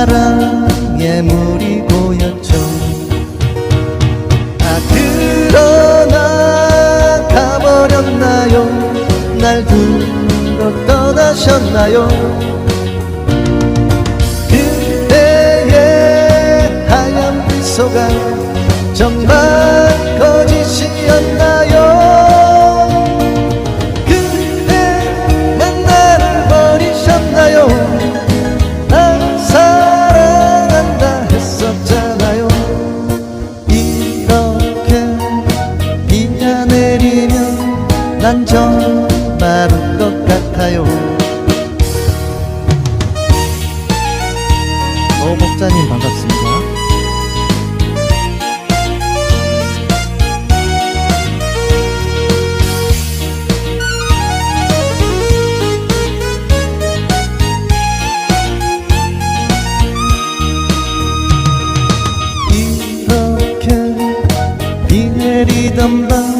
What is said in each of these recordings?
사랑의 물이 고였죠. 아 그러나 가버렸나요? 날 두고 떠나셨나요? 그대의 하얀 미소가 정말 거짓이었나요 난 정말 울것 같아요. 오 목자님 반갑습니다. 이렇게 비 내리던 밤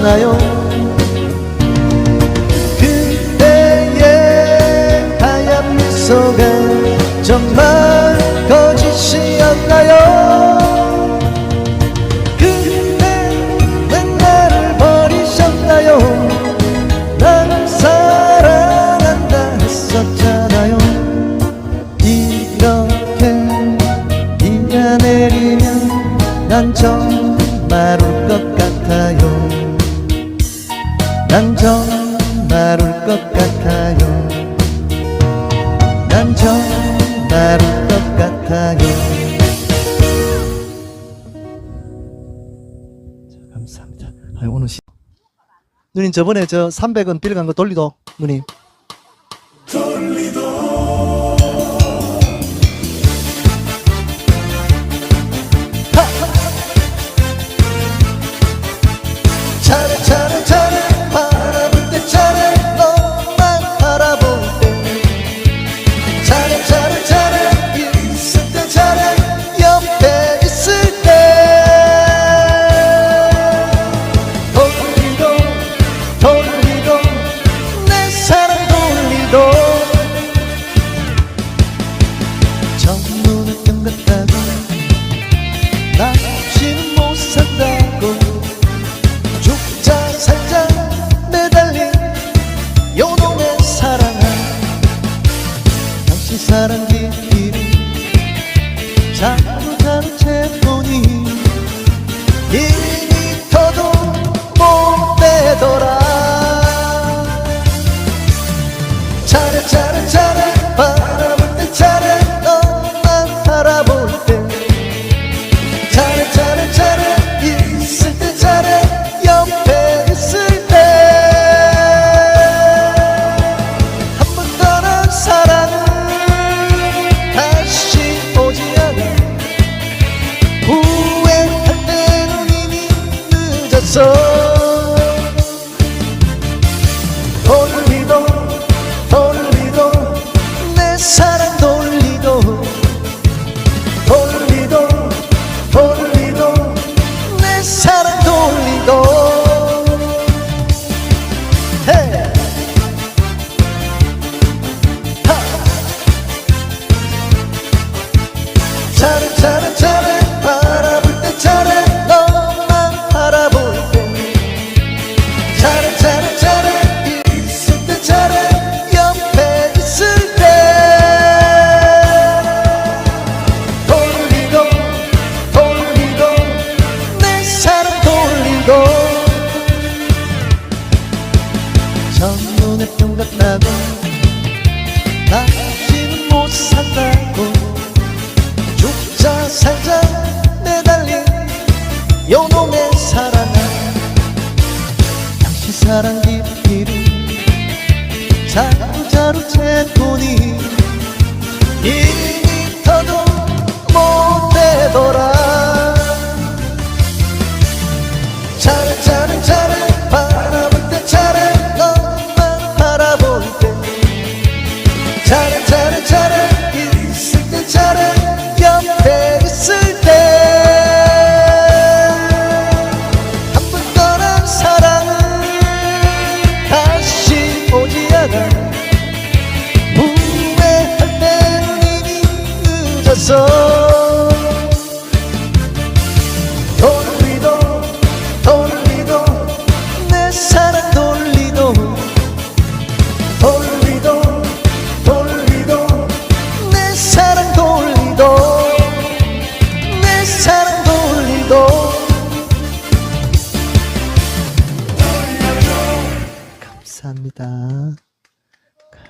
떠나셨나요? 그대의 하얀 미소가 정말 거짓이었나요? 그대는 나를 버리셨나요? 날 사랑한다 했었잖아요. 이렇게 비가 내리면 난정 난 정말 울것 같아요 감사합니다. 아유, 오늘 시... 누님 저번에 저 300원 빌려간 거 돌리도 누님. 하! 병 같다고 다시는 못 산다고. 죽자 살자 매달린 요놈의 사랑아. 당신 사랑 깊이를 자루자루 채우니 이미 더도 못 되돌아 amor.